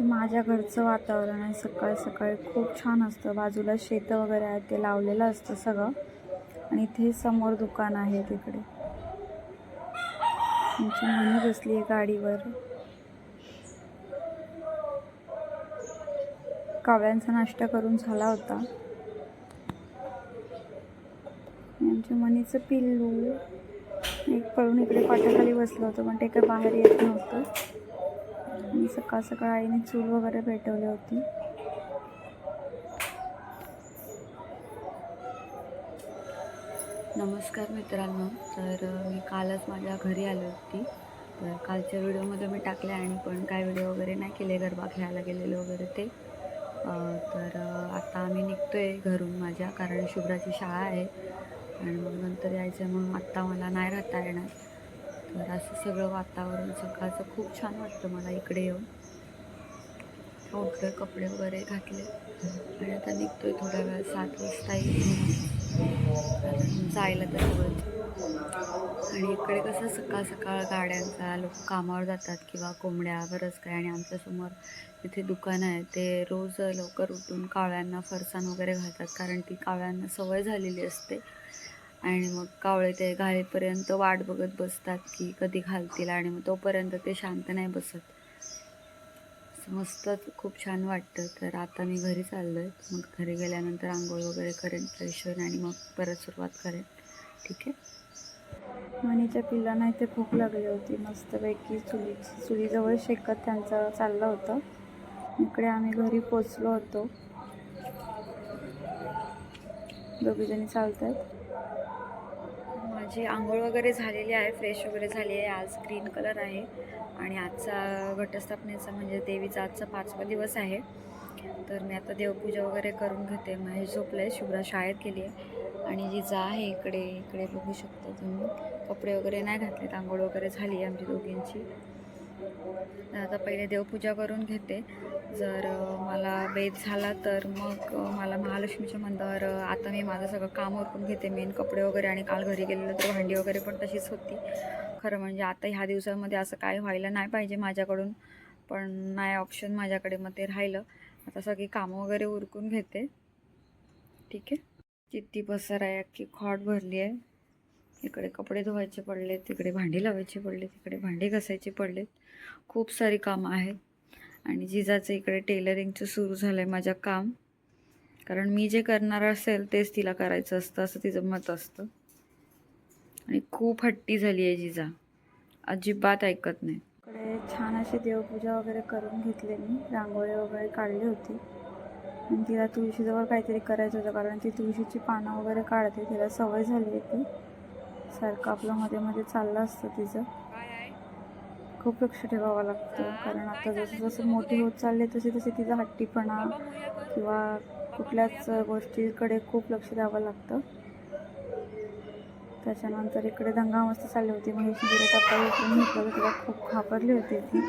माझ्या घरचं वातावरण आहे सकाळी सकाळी खूप छान असतं. बाजूला शेतं वगैरे आहेत ते लावलेलं असतं सगळं. आणि इथे समोर दुकान आहे तिकडे. आमची मम्मी बसली आहे गाडीवर. कावळ्यांचा नाश्ता करून झाला होता. आमच्या मनीचं पिल्लू. एक पळून इकडे पाठाखाली बसलं होतं पण ते काय बाहेर येत नव्हतं. सकाळ सकाळ आईने चूल वगैरे पेटवली होती. नमस्कार मित्रांनो. तर मी कालच माझ्या घरी आली होती. तर कालच्या व्हिडिओमध्ये मी टाकले आणि पण काय व्हिडिओ वगैरे नाही केले गरबा खेळायला गेलेले वगैरे ते. तर आता आम्ही निघतो आहे घरून माझ्या कारण शुभ्राची शाळा आहे. आणि मग नंतर यायचं म्हणून आत्ता मला नाही राहता येणार. तर असं सगळं वातावरण सकाळचं खूप छान वाटतं मला इकडे येऊन. उठलं कपडे वगैरे घातले. आणि आता निघतोय थोड्या वेळ सात वाजता येईल जायला तर आणि इकडे कसं सकाळ सकाळ गाड्यांचा लोक कामावर जातात किंवा कोंबड्या बरंच काय आणि आमच्यासमोर तिथे दुकान आहे. ते रोज लवकर उठून कावळ्यांना फरसाण वगैरे घालतात कारण ती कावळ्यांना सवय झालेली असते. आणि मग कावळे ते घालेपर्यंत वाट बघत बसतात की कधी घालतील आणि मग तोपर्यंत ते शांत नाही बसत. असं खूप छान वाटतं. तर आता मी घरी चाललो आहे मग घरी गेल्यानंतर आंघोळ वगैरे करेन फ्रेश होईन आणि मग परत सुरुवात करेन. ठीक आहे? मनीच्या पिल्लांना इथे भूक लागली होती. मस्तपैकी चुली चुलीजवळ शेकत त्यांचं चाललं होतं. इकडे आम्ही घरी पोचलो होतो. दोघीजणी चालत आहेत माझी आंघोळ वगैरे झालेली आहे फ्रेश वगैरे झाली आहे. आज ग्रीन कलर आहे आणि आजचा घटस्थापनेचा म्हणजे देवीचा आजचा पाचवा दिवस आहे. तर मी आता देवपूजा वगैरे करून घेते. महेश झोपलं आहे शुभ्रा शाळेत गेली आहे आणि जी जा आहे इकडे इकडे बघू शकता तुम्ही. कपडे वगैरे नाही घातलेत आंघोळ वगैरे झाली आहे आमची दोघींची. आता पहिले देवपूजा करून घेते. जर मला बेत झाला तर मग मला महालक्ष्मीच्या मंदिर आता मी माझं सगळं काम उरकून घेते. मेन कपडे वगैरे आणि काल घरी गेलेलं तर भांडी वगैरे पण तशीच होती. खरं म्हणजे आता ह्या दिवसामध्ये असं काय व्हायला नाही पाहिजे माझ्याकडून पण नाही ऑप्शन माझ्याकडे. मग ते राहिलं. आता सगळी कामं वगैरे उरकून घेते. ठीक आहे? चित्ती पसर आहे अख्खी खॉट भरली आहे. इकडे कपडे धुवायचे पडले तिकडे भांडी लावायची पडले तिकडे भांडी घासायची पडलेत. खूप सारी कामं आहेत. आणि जिजाचं इकडे टेलरिंगचं सुरू झालं आहे माझं काम. कारण मी जे करणार असेल तेच तिला करायचं असतं असं तिचं मत असतं. आणि खूप हट्टी झाली आहे जिजा. अजिबात ऐकत नाही. इकडे छान अशी देवपूजा वगैरे करून घेतली मी. रांगोळी वगैरे काढली होती. आणि तिला तुळशीजवळ काहीतरी करायचं होतं कारण ती तुळशीची पानं वगैरे काढते तिला सवय झाली आहे ती सारखं आपलं मध्ये मध्ये चाललं असतं तिचं. खूप लक्ष ठेवावं लागतं. कारण आता जसं जसं मोठी होत चालली तशी तशी तिचा हट्टीपणा किंवा कुठल्याच गोष्टीकडे खूप लक्ष द्यावं लागतं. त्याच्यानंतर इकडे दंगा मस्त चालली होती. महेश जिरे टप्पा उठून घेतलं तिला खूप घाबरली होती ती.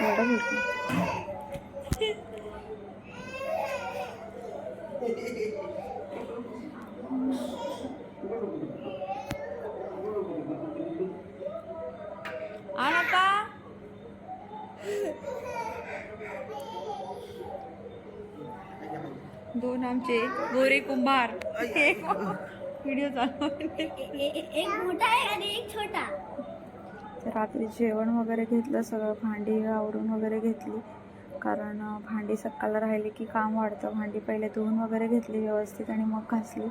रडत होती. दोन आमचे गोरे कुंभार. व्हिडिओ चालू एक मोठा आहे आणि एक छोटा. तर रात्री जेवण वगैरे घेतलं सगळं भांडी आवरून वगैरे घेतली. कारण भांडी सकाळला राहिली की काम वाढतं. भांडी पहिले धुवून वगैरे घेतली व्यवस्थित आणि मग घासली.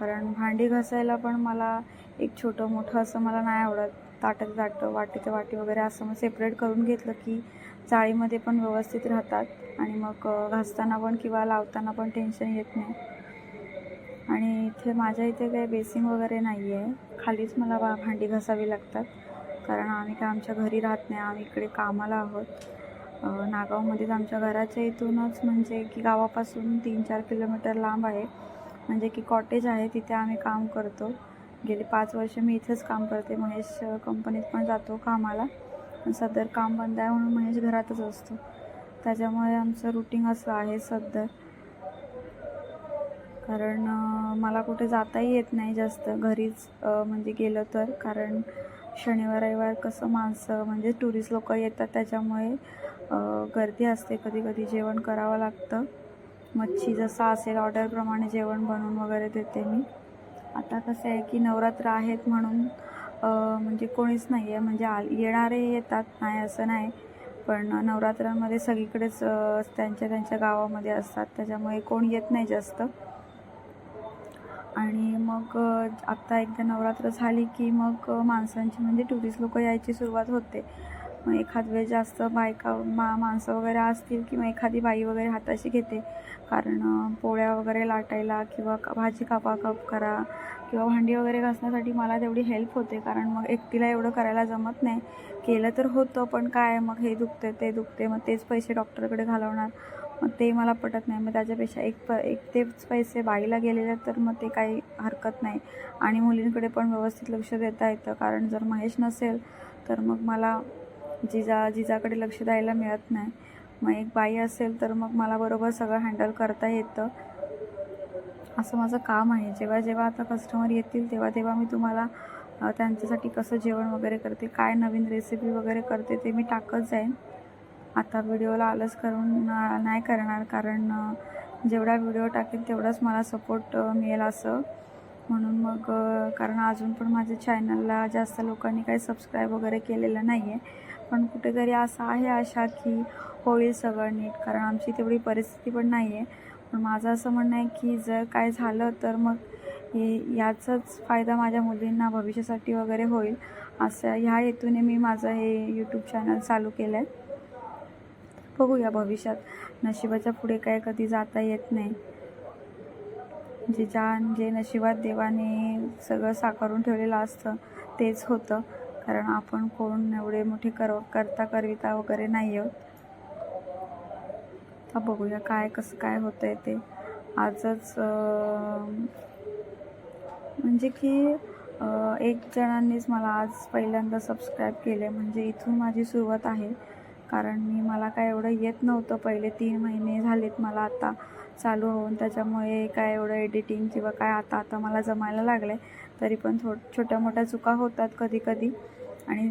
कारण भांडी घासायला पण मला एक छोटं मोठं असं मला नाही आवडत. ताटात ताटं वाटीचं वाटी वगैरे असं मग सेपरेट करून घेतलं की चाळीमध्ये पण व्यवस्थित राहतात. आणि मग घासताना पण किंवा लावताना पण टेन्शन येत नाही. आणि इथे माझ्या इथे काही बेसिन वगैरे नाही आहे खालीच मला बा भांडी घासावी लागतात. कारण आम्ही काय आमच्या घरी राहत नाही. आम्ही इकडे कामाला आहोत. नागावमध्येच आमच्या घराच्या इथूनच म्हणजे की गावापासून तीन चार किलोमीटर लांब आहे. म्हणजे की कॉटेज आहे तिथे आम्ही काम करतो. गेली पाच वर्ष मी इथेच काम करते. महेश कंपनीत पण जातो कामाला. पण सदर काम बंद आहे म्हणून महेश घरातच असतो. त्याच्यामुळे आमचं रुटीन असं आहे सध्या. कारण मला कुठे जाताही येत नाही जास्त. घरीच म्हणजे गेलं तर. कारण शनिवार रविवार कसं माणसं म्हणजे टुरिस्ट लोक येतात त्याच्यामुळे गर्दी असते. कधी कधी जेवण करावं लागतं. मच्छी जसं असेल ऑर्डरप्रमाणे जेवण बनवून वगैरे देते मी. आता कसं आहे की नवरात्र आहेत म्हणून म्हणजे कोणीच नाही आहे म्हणजे आ येणारे येतात नाही असं नाही. पण नवरात्रांमध्ये सगळीकडेच त्यांच्या त्यांच्या गावामध्ये असतात. त्याच्यामुळे कोण येत नाही जास्त. आणि मग आत्ता एकदा नवरात्र झाली की मग माणसांची म्हणजे टुरिस्ट लोक यायची सुरुवात होते. मग एखाद वेळ जास्त बायका मा माणसं वगैरे असतील किंवा एखादी बाई वगैरे हाताशी घेते. कारण पोळ्या वगैरे लाटायला किंवा भाजी कापा कप करा किंवा भांडी वगैरे घासण्यासाठी मला तेवढी हेल्प होते. कारण मग एकटीला एवढं करायला जमत नाही. केलं तर होतं पण काय मग हे दुखते ते दुखते मग तेच पैसे डॉक्टरकडे घालवणार. मग ते मला पटत नाही. मग त्याच्यापेक्षा एक प एक तेच पैसे बाईला गेलेले तर मग ते काही हरकत नाही. आणि मुलींकडे पण व्यवस्थित लक्ष देता येतं. कारण जर महेश नसेल तर मग मला जिजा जिजाकडे लक्ष द्यायला मिळत नाही. मग एक बाई असेल तर मग मला बरोबर सगळं हँडल करता येतं. असं माझं काम आहे. जेव्हा जेव्हा आता कस्टमर येतील तेव्हा तेव्हा मी तुम्हाला त्यांच्यासाठी कसं जेवण वगैरे करते काय नवीन रेसिपी वगैरे करते ते मी टाकत जाईन. आता व्हिडिओला आलंच करून नाही करणार कारण जेवढा व्हिडिओ टाकेल तेवढाच मला सपोर्ट मिळेल असं. म्हणून मग कारण अजून पण माझ्या चॅनलला जास्त लोकांनी काही सबस्क्राईब वगैरे केलेलं नाही आहे पण कुठेतरी असं आहे आशा की होईल सगळं नीट. कारण आमची तेवढी परिस्थिती पण नाही आहे पण माझं असं म्हणणं आहे की जर काय झालं तर मग हे याचाच फायदा माझ्या मुलींना भविष्यासाठी वगैरे होईल. असं ह्या हेतूने मी माझं हे यूट्यूब चॅनल चालू केलं आहे बघूया भविष्यात नशिबाच्या पुढे काय कधी जाता येत नाही. जे ज्या जे नशिबात देवाने सगळं साकारून ठेवलेलं असतं तेच होतं. कारण आपण कोण एवढे मोठे कर करता करविता वगैरे नाही आहोत. आता बघूया काय कसं काय होतं आहे ते. आजच म्हणजे की एक जणांनीच मला आज पहिल्यांदा सबस्क्राईब केले. म्हणजे इथून माझी सुरुवात आहे. कारण मी मला काय एवढं येत नव्हतं. पहिले तीन महिने झालेत मला आता चालू होऊन. त्याच्यामुळे काय एवढं एडिटिंग किंवा काय आता आता मला जमायला लागलं आहे तरी पण थो छोट्या मोठ्या चुका होतात कधी कधी आणि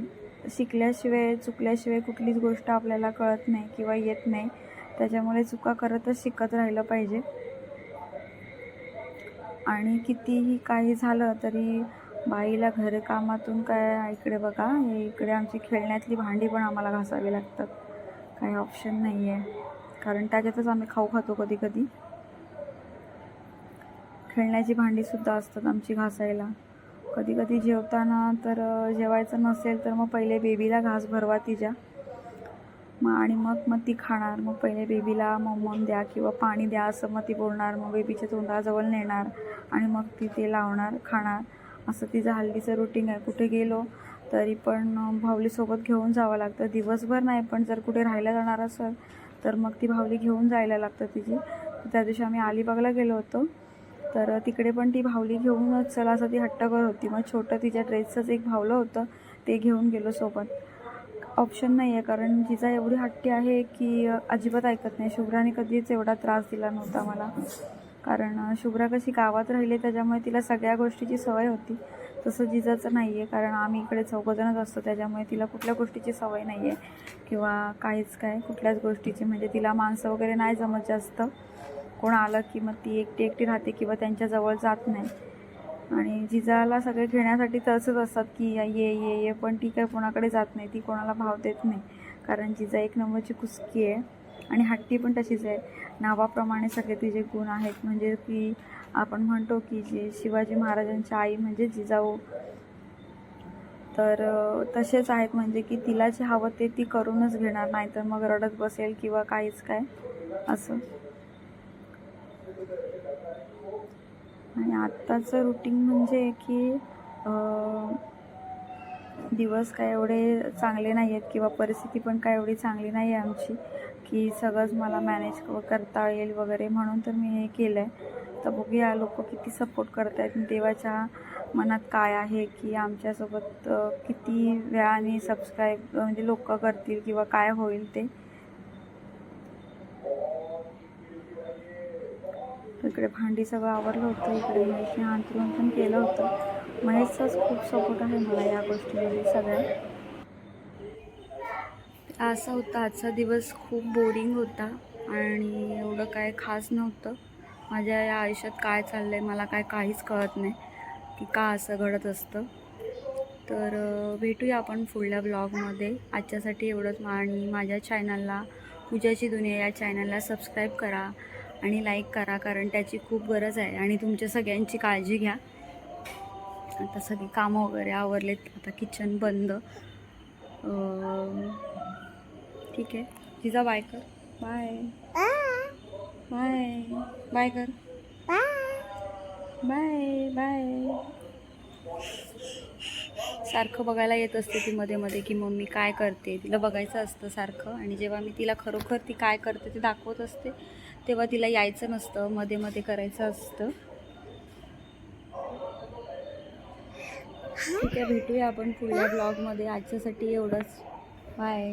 शिकल्याशिवाय चुकल्याशिवाय कुठलीच गोष्ट आपल्याला कळत नाही किंवा येत नाही. त्याच्यामुळे चुका करतच शिकत राहिलं पाहिजे. आणि कितीही काही झालं तरी बाईला घरकामातून काय इकडे बघा हे इकडे आमची खेळण्यातली भांडी पण आम्हाला घासावी लागतात. काही ऑप्शन नाही आहे कारण त्याच्यातच आम्ही खाऊ खातो कधी कधी. खेळण्याची भांडीसुद्धा असतात आमची घासायला. कधी कधी जेवताना तर जेवायचं नसेल तर मग पहिले बेबीला घास भरवा तिच्या. मग आणि मग मग ती खाणार. मग पहिले बेबीला मम द्या किंवा पाणी द्या असं मग ती बोलणार. मग बेबीच्या तोंडाजवळ नेणार आणि मग ती ते लावणार खाणार. असं तिचं हल्लीचं रुटीन आहे. कुठे गेलो तरी पण भावलीसोबत घेऊन जावं लागतं. दिवसभर नाही पण जर कुठे राहायला जाणार असेल तर मग ती भावली घेऊन जायला लागतं तिची. त्या दिवशी आम्ही अलिबागला गेलो होतो. तर तिकडे पण ती भावली घेऊनच चला असं ती हट्ट करत होती. मग छोटं तिच्या ड्रेसचंच एक भावलं होतं ते घेऊन गेलो सोबत. ऑप्शन नाही आहे कारण जिजा एवढी हट्टी आहे की अजिबात ऐकत नाही. शुभ्राने कधीच एवढा त्रास दिला नव्हता मला. कारण शुभ्रा कशी गावात राहिली त्याच्यामुळे तिला सगळ्या गोष्टीची सवय होती. तसं जिजाचं नाही आहे कारण आम्ही इकडे चौघजणच असतो त्याच्यामुळे तिला कुठल्या गोष्टीची सवय नाही आहे किंवा काहीच काय कुठल्याच गोष्टीची. म्हणजे तिला माणसं वगैरे नाही जमत जास्त. कोण आलं की मग ती एकटी एकटी राहते किंवा त्यांच्याजवळ जात नाही. आणि जिजाला सगळे घेण्यासाठी तसंच असतात की ये ये ये. पण ती काय कोणाकडे जात नाही. ती कोणाला भाव देत नाही. कारण जिजा एक नंबरची कुस्की आहे आणि हट्टी पण तशीच आहे. नावाप्रमाणे सगळे तिचे गुण आहेत. म्हणजे की आपण म्हणतो की जे शिवाजी महाराजांची आई म्हणजे जिजाऊ. तर तसेच आहेत. म्हणजे की तिला जे हवं ते ती करूनच घेणार. नाही तर मग रडत बसेल किंवा काहीच काय. असं. आणि आत्ताचं रुटीन म्हणजे की दिवस काय एवढे चांगले नाही आहेत किंवा परिस्थिती पण काय एवढी चांगली नाही आहे आमची की सगळंच मला मॅनेज करता येईल वगैरे म्हणून तर मी हे केलं आहे तर बघूया लोक किती सपोर्ट करत आहेत देवाच्या मनात काय आहे की आमच्यासोबत किती वेळाने सबस्क्राईब म्हणजे लोक करतील किंवा काय होईल ते. इकडे भांडी सगळं आवरलं होतं इकडे महेशने अंतरून पण केलं होतं. महेशचाच खूप सपोर्ट आहे मला या गोष्टीमध्ये सगळ्या असा होता आजचा दिवस. खूप बोरिंग होता आणि एवढं काय खास नव्हतं. माझ्या या आयुष्यात काय चाललं आहे मला काय काहीच कळत नाही की का असं घडत असतं. तर भेटूया आपण पुढल्या ब्लॉगमध्ये आजच्यासाठी एवढंच आणि माझ्या चॅनलला पूजाची दुनिया या चॅनलला सबस्क्राईब करा. आणि लाईक करा कारण त्याची खूप गरज आहे. आणि तुमच्या सगळ्यांची काळजी घ्या. आता सगळी कामं वगैरे आवरलेत. आता किचन बंद. ठीक आहे. तिचा बाय कर. बाय बाय बाय कर. बाय बाय सारखं बघायला येत असते ती मध्ये मध्ये की मम्मी काय करते. तिला बघायचं असतं सारखं. आणि जेव्हा मी तिला खरोखर ती काय करते ते दाखवत असते. तेव्हा तिला यायचं नसतं मध्ये मध्ये करायचं असतं. ठीक आहे भेटूया आपण पुढल्या ब्लॉगमध्ये आजच्यासाठी एवढंच. बाय